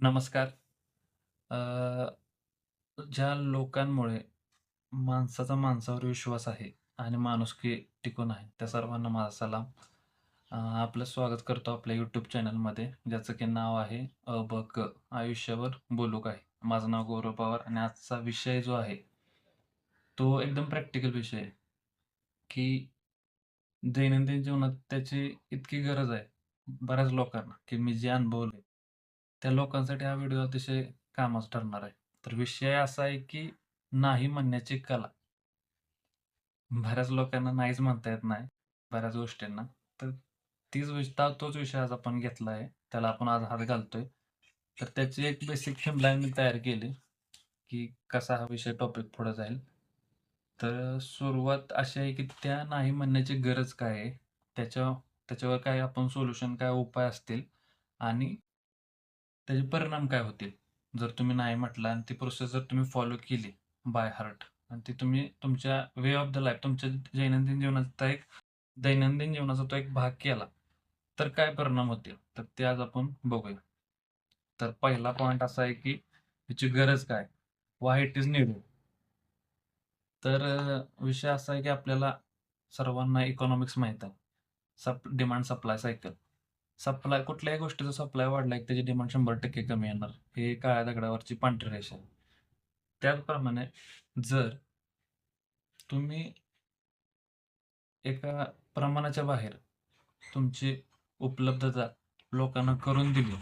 नमस्कार. अ, ज्या लोकांमुळे माणसाचा माणसावर विश्वास आहे आणि माणुसकी टिकून आहे, त्या सर्वांना माझा सलाम. अ, आपलं स्वागत करतो आपल्या YouTube चॅनलमध्ये, ज्याचं की नाव आहे अ, ब क आयुष्यावर बोलू काय. माझं नाव गौरव पवार आणि आजचा विषय जो आहे, तो एकदम प्रॅक्टिकल विषय आहे, की दैनंदिन जीवनात त्याची इतकी गरज आहे बऱ्याच लोकांना, की मी जे अनुभवले त्या लोकांसाठी हा व्हिडिओ अतिशय कामाचा ठरणार आहे. तर विषय असा आहे, की नाही म्हणण्याची कला. बऱ्याच लोकांना नाहीच म्हणता येत नाही, बऱ्याच गोष्टींना. तर तीच विषय तोच विषय आज आपण घेतला आहे. त्याला आपण आज हात घालतोय. तर त्याची एक बेसिक थिमलाईन मी तयार केली, की कसा हा विषय टॉपिक पुढे जाईल. तर सुरुवात अशी आहे, की त्या नाही म्हणण्याची गरज काय आहे? त्याच्या त्याच्यावर काय आपण सोल्युशन, काय उपाय असतील आणि त्याचे परिणाम काय होतील? जर तुम्ही नाही म्हटला आणि ती प्रोसेस जर तुम्ही फॉलो केली बाय हार्ट आणि ती तुम्ही तुमच्या वे ऑफ द लाईफ तुमच्या दैनंदिन जीवनाचा एक दैनंदिन जीवनाचा तो एक भाग केला, तर काय परिणाम होतील? तर ते आज आपण बघूया. तर पहिला पॉइंट असा आहे, की ह्याची गरज काय? Why it is needed? तर विषय असा आहे, की आपल्याला सर्वांना इकॉनॉमिक्स माहीत आहे. सप डिमांड सप्लाय सायकल. सप्लाय कुठल्याही गोष्टीचा सप्लाय वाढला, की त्याची डिमांड 100% कमी येणार. हे काळ्या दगडावरची पांढरी रेषा आहे. त्याचप्रमाणे जर तुम्ही एका प्रमाणाच्या बाहेर तुमची उपलब्धता लोकांना करून दिली,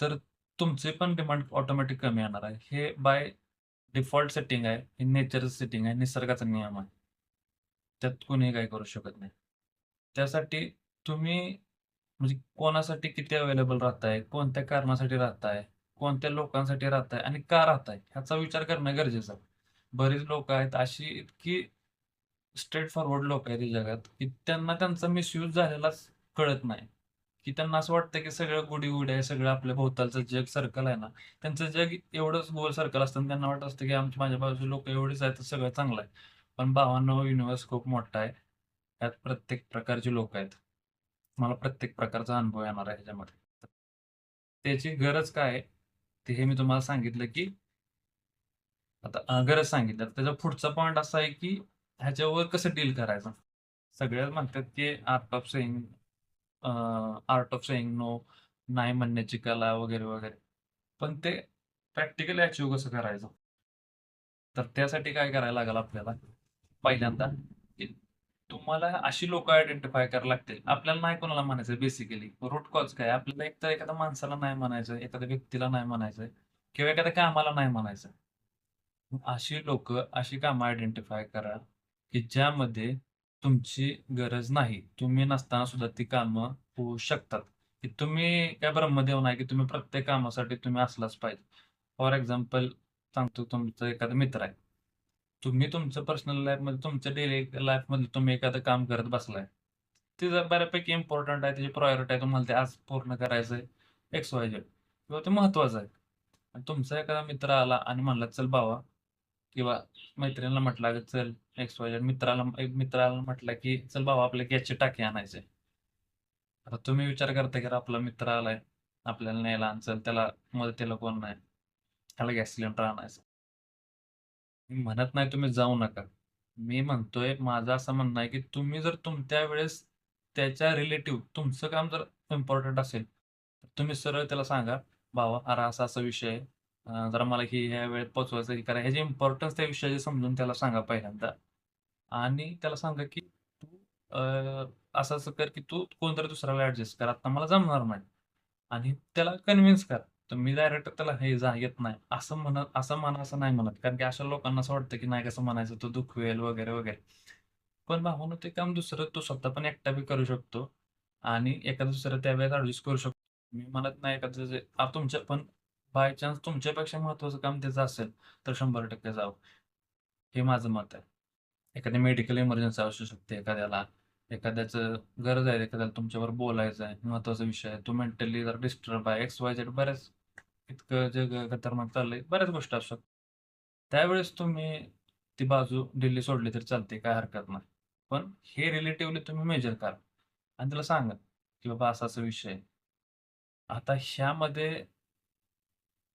तर तुमचे पण डिमांड ऑटोमॅटिक कमी येणार आहे. हे बाय डिफॉल्ट सेटिंग आहे. हे नेचरचं सेटिंग आहे. निसर्गाचा नियम आहे. त्यात कोणीही काही करू शकत नाही. त्यासाठी तुम्ही म्हणजे कोणासाठी किती अवेलेबल राहताय, कोणत्या कारणासाठी राहताय, कोणत्या लोकांसाठी राहताय आणि का राहताय ह्याचा विचार करणं गरजेचं आहे. बरीच लोक आहेत अशी इतकी स्ट्रेट फॉरवर्ड लोक आहेत जगात, की त्यांना त्यांचा मिसयूज झालेलाच कळत नाही, की त्यांना असं वाटतं, की सगळं गुढी गुढी आहे, सगळं आपल्या भोवतालचं जग सर्कल आहे ना, त्यांचं जग एवढंच गोल सर्कल असतं आणि त्यांना वाटत असतं, की आमच्या माझ्या बाजूचे लोक एवढेच आहेत, तर सगळं चांगलं आहे. पण भावांनो, युनिव्हर्स खूप मोठा आहे. त्यात प्रत्येक प्रकारचे लोक आहेत. मला प्रत्येक प्रकारचा अनुभव येणार आहे ह्याच्यामध्ये. त्याची गरज काय आहे? ते हे मी तुम्हाला सांगितलं, की आता गरज सांगितलं. तर त्याचा पुढचा पॉईंट असा आहे, की ह्याच्यावर कसं डील करायचं? सगळ्यात म्हणतात, की art of saying art of saying no, नाही म्हणण्याची कला वगैरे, वगैरे. पण ते प्रॅक्टिकली अचीव कसं करायचं? तर त्यासाठी काय करायला लागेल आपल्याला? पहिल्यांदा, तुम्हाला अशी लोक आयडेंटिफाय करायला लागतील. आपल्याला नाही कोणाला म्हणायचं बेसिकली. रूट कॉज काय आपल्याला एकतर एखाद्या माणसाला नाही म्हणायचं एखाद्या व्यक्तीला नाही म्हणायचं किंवा एखाद्या कामाला नाही म्हणायचं अशी लोक अशी कामं आयडेंटिफाय करा, की ज्यामध्ये तुमची गरज नाही. तुम्ही नसताना सुद्धा ती कामं होऊ शकतात. की तुम्ही काय ब्रह्मदेव नाही, की तुम्ही प्रत्येक कामासाठी तुम्ही असलाच पाहिजे. फॉर एक्झाम्पल सांगतो, तुमचा एखादा मित्र आहे. तुम्ही तुमच्या पर्सनल लाईफमध्ये, तुमच्या डेली लाईफमध्ये तुम्ही एखादं काम करत बसलाय. ते जर बऱ्यापैकी इम्पॉर्टंट आहे, त्याची प्रायोरिटी आहे, तुम्हाला ते आज पूर्ण करायचं आहे, एक्स, वाय, झेड किंवा ते महत्वाचं आहे. आणि तुमचा एखादा मित्र आला आणि म्हणला, "चल भावा" किंवा मैत्रिणीला म्हटलं, की चल एक्स, वाय, झेड." मित्राला एक मित्राला म्हटला की "चल भावा आपल्या गॅसचे टाकी आणायचे आता तुम्ही विचार करताय, की आपला मित्र आलाय, आपल्याला न्यायला आणि चल त्याला मदतीला कोण नाही. त्याला गॅस सिलेंडर आणायचा." मी म्हणत नाही तुम्ही जाऊ नका. मी म्हणतोय माझं असं म्हणणं आहे, की तुम्ही जर तुम त्यावेळेस त्याच्या रिलेटिव्ह तुमचं काम जर इम्पोर्टंट असेल, तर तुम्ही सरळ त्याला सांगा, "भावा अरे असा-असा विषय आहे. अ, जरा मला ही ह्या वेळेत पोहोचवायचं करा कारण ह्याची इम्पोर्टन्स त्या विषयाची समजून त्याला सांगा पहिल्यांदा. आणि त्याला सांगा, की "तू अ, असं-असं कर, की तू कोणतरी दुसऱ्याला ॲडजस्ट कर. आता मला जमणार नाही." आणि त्याला कन्विन्स करा. तर मी डायरेक्ट त्याला "हे जा, येत नाही." असं म्हणत असं म्हणा असं नाही म्हणत. कारण की अशा लोकांना असं वाटतं, की नाही कसं म्हणायचं, तो दुखवेल वगैरे, वगैरे. पण भावानो ते काम दुसरं तो स्वतः पण एकटा बी करू शकतो आणि एखादं दुसरं त्यावेळेस ॲडजस्ट करू शकतो. मी म्हणत नाही एखादं तुमच्या पण बाय चान्स तुमच्यापेक्षा महत्वाचं काम त्याचं असेल, तर 100% जावं. हे माझं मत आहे. एखादी मेडिकल इमर्जन्सी असू शकते एखाद्याला. एखाद्याचं गरज आहे, एखाद्याला तुमच्यावर बोलायचं आहे, महत्त्वाचा विषय आहे. तो मेंटली जर डिस्टर्ब आहे, एक्स, वाय, झेड बऱ्याच इतकं जग खतरनाक चाललंय, बऱ्याच गोष्टी असू त्यावेळेस तुम्ही ती बाजू दिल्ली सोडली तरी चालते, काही हरकत नाही. पण हे रिलेटिव्हली तुम्ही मेजर करा आणि त्याला सांगा, की बाबा असा-असा विषय आहे. आता ह्यामध्ये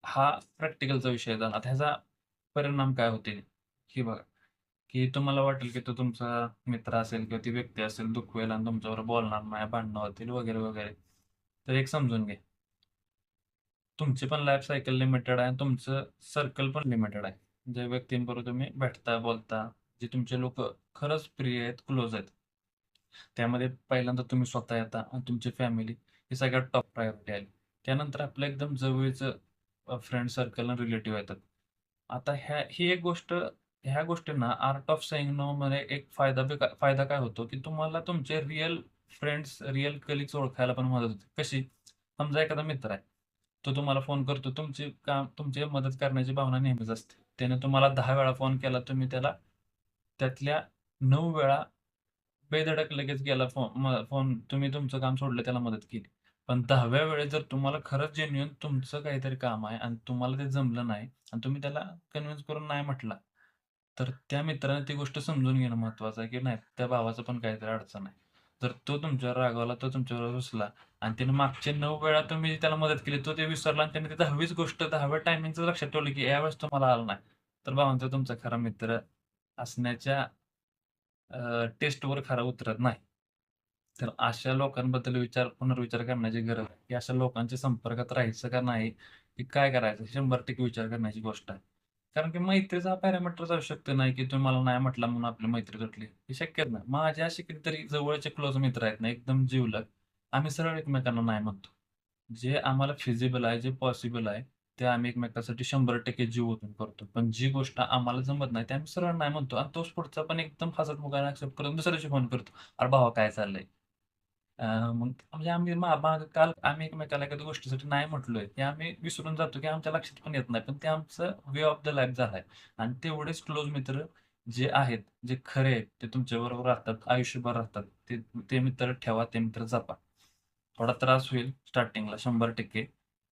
हा प्रॅक्टिकलचा विषय झाला. आता ह्याचा परिणाम काय होतील? की बघा, की तुम्हाला वाटेल की तो तुमचा मित्र असेल किंवा ती व्यक्ती असेल दुखवेल आणि तुमच्यावर बोलणार नाही, भांडणं होतील वगैरे, वगैरे. तर एक समजून घ्या. तुमची पण लाईफ सायकल लिमिटेड आहे आणि तुमचं सर्कल पण लिमिटेड आहे. ज्या व्यक्तींबरोबर तुम्ही भेटता, बोलता, जे तुमचे लोक खरंच प्रिय आहेत, क्लोज आहेत. त्यामध्ये पहिल्यांदा तुम्ही स्वतः येता आणि तुमची फॅमिली ही सगळ्यात टॉप प्रायोरिटी आली. त्यानंतर आपलं एकदम जवळचं फ्रेंड सर्कल आणि रिलेटिव्ह येतात. आता ह्या ही एक गोष्ट ह्या गोष्टींना आर्ट ऑफ नो मध्ये एक फायदा बी काय फायदा काय होतो, की तुम्हाला तुमचे रिअल फ्रेंड्स, रिअल कलिग्स ओळखायला पण मदत होते. कशी? समजा एखादा मित्र आहे. तो तुम्हाला फोन करतो. तुमची काम तुमची मदत करण्याची भावना नेहमीच असते. त्याने तुम्हाला दहा वेळा फोन केला, तुम्ही त्याला त्यातल्या नऊ वेळा बेधडक लगेच गेला फोन फोन तुम्ही तुमचं काम सोडलं, त्याला मदत केली. पण 10व्या वेळेस जर तुम्हाला खरंच जेन्युइन तुमचं काहीतरी काम आहे आणि तुम्हाला ते जमलं नाही आणि तुम्ही त्याला कन्विन्स करून नाही म्हटला, तर त्या मित्राने ती गोष्ट समजून घेणं महत्वाचं आहे, की नाही त्या भावाचं पण काहीतरी अडचण आहे. जर तो तुमच्यावर रागावला, तो तुमच्यावर रुसला आणि त्याने मागच्या नऊ वेळा तुम्ही त्याला मदत केली, तो ते विसरला आणि त्याने ती 10वीच गोष्ट 10व्या टायमिंगचं लक्षात ठेवलं, की यावेळेस तुम्हाला आलं नाही. तर भावांनो, तुमचा खरा मित्र असण्याच्या टेस्टवर खरा उतरत नाही. तर अशा लोकांबद्दल विचार पुनर्विचार करण्याची गरज आहे, की अशा लोकांच्या संपर्कात राहायचं का नाही, की काय करायचं? 100% विचार करण्याची गोष्ट आहे. कारण की मैत्रीचा हा पॅरामीटरच असू शकतो नाही, की तुम्ही मला नाही म्हटला म्हणून आपली मैत्री तुटली. हे शक्यच नाही. माझे असे कितीतरी जवळचे क्लोज मित्र आहेत ना, एकदम जिवलग. आम्ही सरळ एकमेकांना नाही म्हणतो. जे आम्हाला फिजिबल आहे, जे पॉसिबल आहे, ते आम्ही एकमेकांसाठी 100% जीव ओतून करतो. पण जी गोष्ट आम्हाला जमत नाही, ते आम्ही सरळ नाही म्हणतो आणि तोच पुढचा पण एकदम हसतमुखाने ऍक्सेप्ट करून दुसऱ्याशी फोन करतो. "अरे भावा काय चाललंय?" मग म्हणजे आम्ही काल आम्ही एकमेकाला एखाद्या गोष्टीसाठी नाही म्हटलोय, ते आम्ही विसरून जातो, की आमच्या लक्षात पण येत नाही. पण ते आमचं वे ऑफ द लाईफ झालाय आणि तेवढेच क्लोज मित्र जे आहेत, जे खरे आहेत, ते तुमच्या बरोबर राहतात, आयुष्यभर राहतात. ते ते मित्र ठेवा, ते मित्र जपा. थोडा त्रास होईल स्टार्टिंगला 100%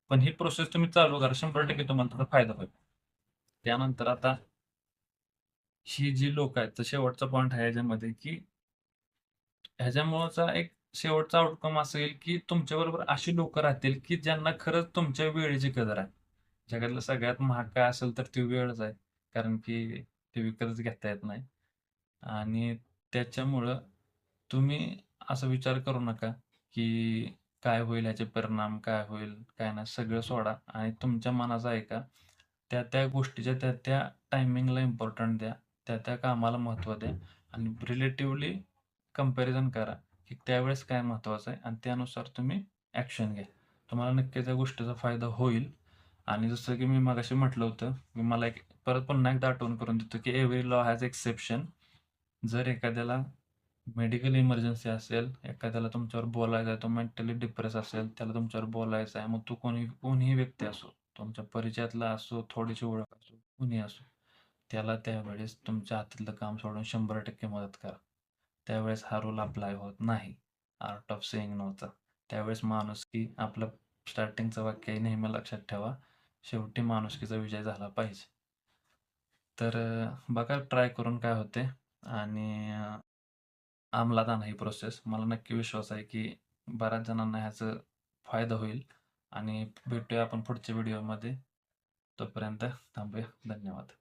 पण ही प्रोसेस तुम्ही चालू करा. 100% तुम्हाला त्याचा फायदा होईल. त्यानंतर आता ही जी लोक आहेत, तर शेवटचा पॉईंट आहे याच्यामध्ये, की ह्याच्यामुळचा एक शेवटचा आउटकम असेल की तुमच्याबरोबर अशी लोक राहतील, की ज्यांना खरंच तुमच्या वेळेची कदर आहे. जगातलं सगळ्यात महाग काय असेल तर ती वेळच आहे. कारण की ते विकतच घेता येत नाही. आणि त्याच्यामुळं तुम्ही असा विचार करू नका, की काय होईल ह्याचे परिणाम, काय होईल, काय नाही. सगळं सोडा आणि तुमच्या मनाचं ऐका. त्या त्या गोष्टीच्या त्या त्या टायमिंगला इम्पॉर्टंट द्या. त्या त्या कामाला महत्त्व द्या आणि रिलेटिव्हली कंपॅरिझन करा, की त्यावेळेस काय महत्त्वाचं आहे आणि त्यानुसार तुम्ही ॲक्शन घ्या. तुम्हाला नक्कीच त्या गोष्टीचा फायदा होईल आणि जसं की मी मगाशी म्हटलं होतं, की मला एक परत पुन्हा एकदा आठवण करून देतो, की एव्हरी लॉ हॅज एक्सेप्शन. जर एखाद्याला मेडिकल इमर्जन्सी असेल, एखाद्याला तुमच्यावर बोलायचं आहे, तो मेंटली डिप्रेस असेल, त्याला तुमच्यावर बोलायचं आहे, मग तो कोणी कोणीही व्यक्ती असो, तुमच्या परिचयातला असो, थोडीशी ओळख असो, कुणी असो, त्याला त्यावेळेस तुमच्या हातातलं काम सोडून 100% मदत करा. त्यावेळेस हा रूल अप्लाय होत नाही. आर्ट ऑफ सेइंग नव्हता त्यावेळेस माणुसकी आपलं स्टार्टिंगचं वाक्य नेहमी लक्षात ठेवा. शेवटी माणुसकीचा विजय झाला पाहिजे. तर बघा ट्राय करून काय होते आणि अंमलात आणा ही प्रोसेस. मला नक्की विश्वास आहे, की बऱ्याच जणांना ह्याचा फायदा होईल आणि भेटूया आपण पुढच्या व्हिडिओमध्ये. तोपर्यंत थांबूया. धन्यवाद.